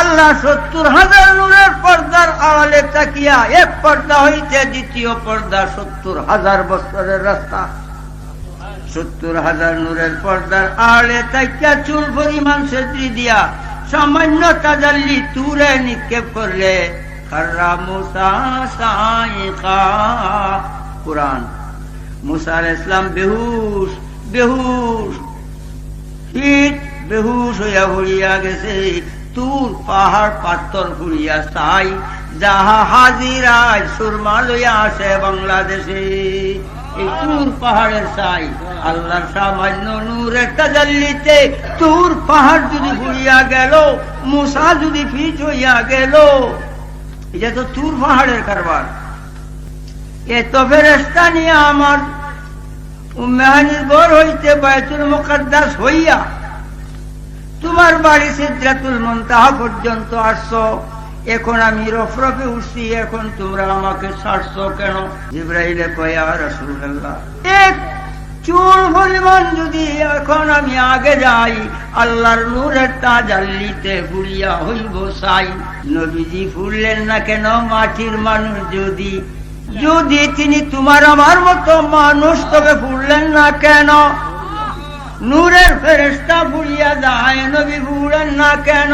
আল্লাহ সত্তর হাজার নূরের পর্দার আড়ালে তাকিয়া এক পর্দা হইতে দ্বিতীয় পর্দা সত্তর হাজার বছরের রাস্তা। সত্তর হাজার নূরের পর্দার আড়ে তাইকা চুল পরিমাণ সেত্রী দিয়া সামান্য তাজাল্লি তুলে নিক্ষেপ করলে কোরআন, মুসা আলাইহিস ইসলাম বেহুশ শীত বেহুশ হইয়া ভরিয়া গেছে। তুর পাহাড় পাথর ফুরিয়া চাই, যাহা হাজিরায় সুরমা লইয়া আসে বাংলাদেশে। এই তুর পাহাড়ের চাই, আল্লাহর সামান্য নূরের তাজাল্লিতে তুর পাহাড় যদি ফুরিয়া গেল, মুসা যদি ফিট হইয়া গেল। এটা তো তুর পাহাড়ের কারবার। এত ফেরেস্তা নিয়ে আমার মেহানির গড় হইতে বায়তুল মুকাদ্দাস হইয়া তোমার বাড়ি সিদ্ধাতুল মন্তাহা পর্যন্ত আসছো। এখন আমি রফরফে উঠছি, এখন তোমরা আমাকে ছাড়ছো কেন? জিব্রাইলে কয়া রসুল্লাহ চুল পরিমাণ যদি এখন আমি আগে যাই, আল্লাহর নূরের তাজাল্লিতে ফুলিয়া হইব সাই নবীজি ফুললেন না কেন? মাটির মানুষ যদি যদি তিনি তোমার আমার মতো মানুষ, তবে ফুললেন না কেন? নূরের ফেরেস্তা ভুলিয়া যায় নবী ভুলেন না কেন?